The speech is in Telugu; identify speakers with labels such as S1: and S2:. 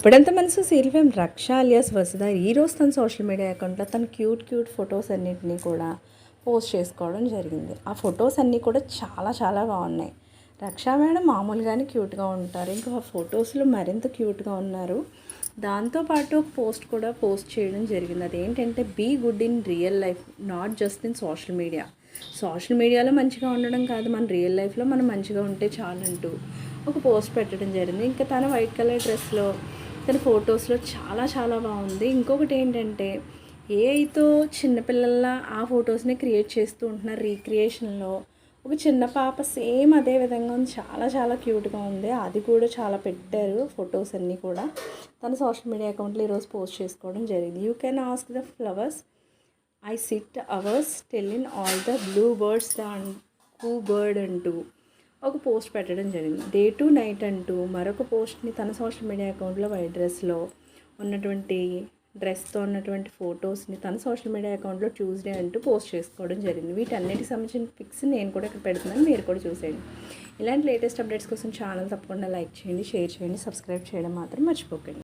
S1: అప్పుడంతా మనసు సీరియల్ రక్ష అలియాస్ వసుధ ఈరోజు తన సోషల్ మీడియా అకౌంట్లో తన క్యూట్ క్యూట్ ఫొటోస్ అన్నింటినీ కూడా పోస్ట్ చేసుకోవడం జరిగింది. ఆ ఫొటోస్ అన్నీ కూడా చాలా చాలా బాగున్నాయి. రక్ష మేడం మామూలుగానే క్యూట్గా ఉంటారు. ఇంకా ఆ ఫొటోస్లో మరింత క్యూట్గా ఉన్నారు. దాంతోపాటు ఒక పోస్ట్ కూడా పోస్ట్ చేయడం జరిగింది. అదేంటంటే be good in real life not just in social media. Social మీడియాలో మంచిగా ఉండడం కాదు మన రియల్ లైఫ్లో మనం మంచిగా ఉంటే చాలంటూ ఒక పోస్ట్ పెట్టడం జరిగింది. ఇంకా తన వైట్ కలర్ డ్రెస్లో తన ఫొటోస్లో చాలా చాలా బాగుంది. ఇంకొకటి ఏంటంటే ఏఐతో చిన్నపిల్లల్లా ఆ ఫొటోస్ని క్రియేట్ చేస్తూ ఉంటున్నారు రీక్రియేషన్లో ఒక చిన్న పాప సేమ్ అదే విధంగా ఉంది. చాలా చాలా క్యూట్గా ఉంది. అది కూడా చాలా పెట్టారు ఫొటోస్ అన్నీ కూడా. తన సోషల్ మీడియా అకౌంట్లో ఈరోజు పోస్ట్ చేసుకోవడం జరిగింది. You can ask the flowers I sit hours tell in all the blue birds the coo bird అంటూ. ఒక పోస్ట్ పెట్టడం జరిగింది. డే టు నైట్ అంటూ మరొక పోస్ట్ని తన సోషల్ మీడియా అకౌంట్లో వైట్ డ్రెస్లో ఉన్నటువంటి డ్రెస్తో ఉన్నటువంటి ఫొటోస్ని తన సోషల్ మీడియా అకౌంట్లో ట్యూస్డే అంటూ పోస్ట్ చేసుకోవడం జరిగింది. వీటన్నిటికి సంబంధించిన పిక్స్ నేను కూడా ఇక్కడ పెడుతున్నాను. మీరు కూడా చూసేయండి. ఇలాంటి లేటెస్ట్ అప్డేట్స్ కోసం ఛానల్ తప్పకుండా లైక్ చేయండి షేర్ చేయండి సబ్స్క్రైబ్ చేయడం మాత్రం మర్చిపోకండి.